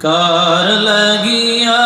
কার লাগিয়া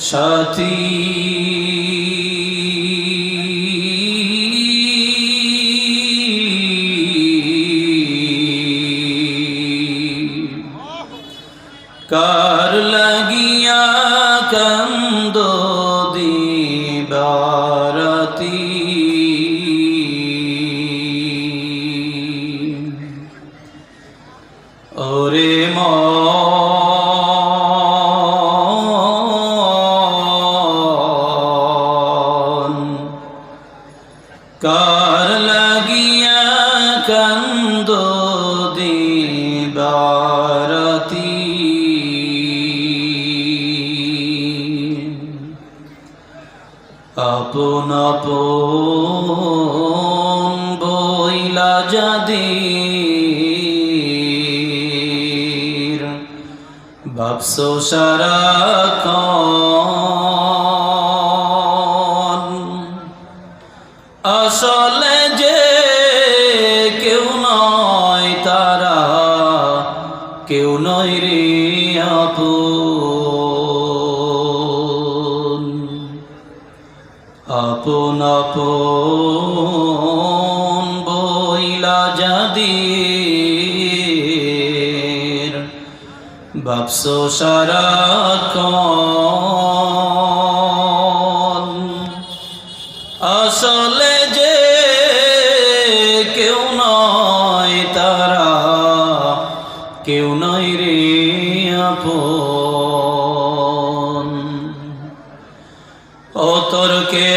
সাথী। কার লাগিয়া কন্দ দিবারতি? ওরে মন আপন আপন বইলা যদি বাপসো সারা আসলে আপন আপন বইলা যাদের বাপস সারা আসলে যে কেউ নয় তারা, কেউ নয় রে আপন। ও তোর কে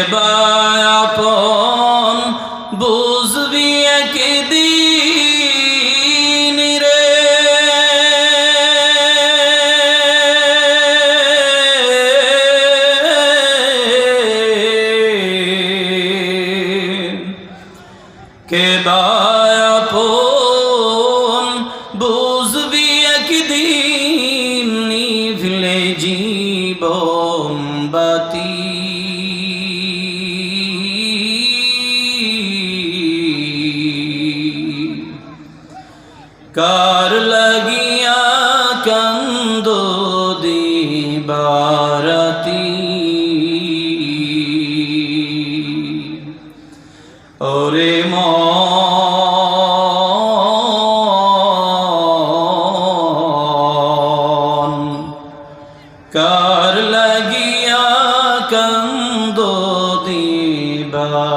আপন বুঝবি একদিন রে। কে আপন কার লাগিয়া কান্দ দিবারতি? ওরে মন কার লাগিয়া কান্দ দিবারতি?